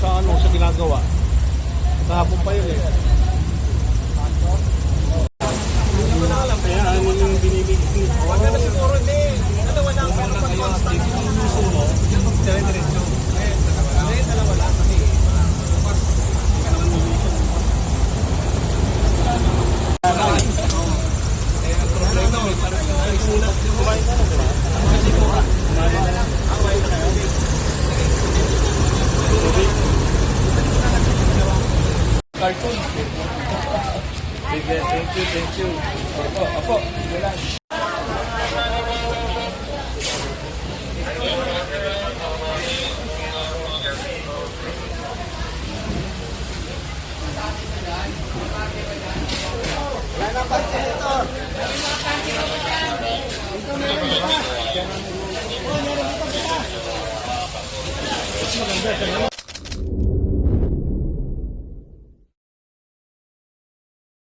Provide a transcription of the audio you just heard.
sa ano, sa ginagawa. Kahapon pa yun eh. Hindi na alam. Kaya ano yung binibigay. Huwag na siguro din. Wala ang pwede pag-consta. Yung gusto mo, dire-diretso. Eh, wala. Kasi Kaya problema, parang Cartoon. Thank you, thank you. Opo, opo, sige lang. Yan ang pansin ito. Ito meron dito. Ito meron dito. Maganda.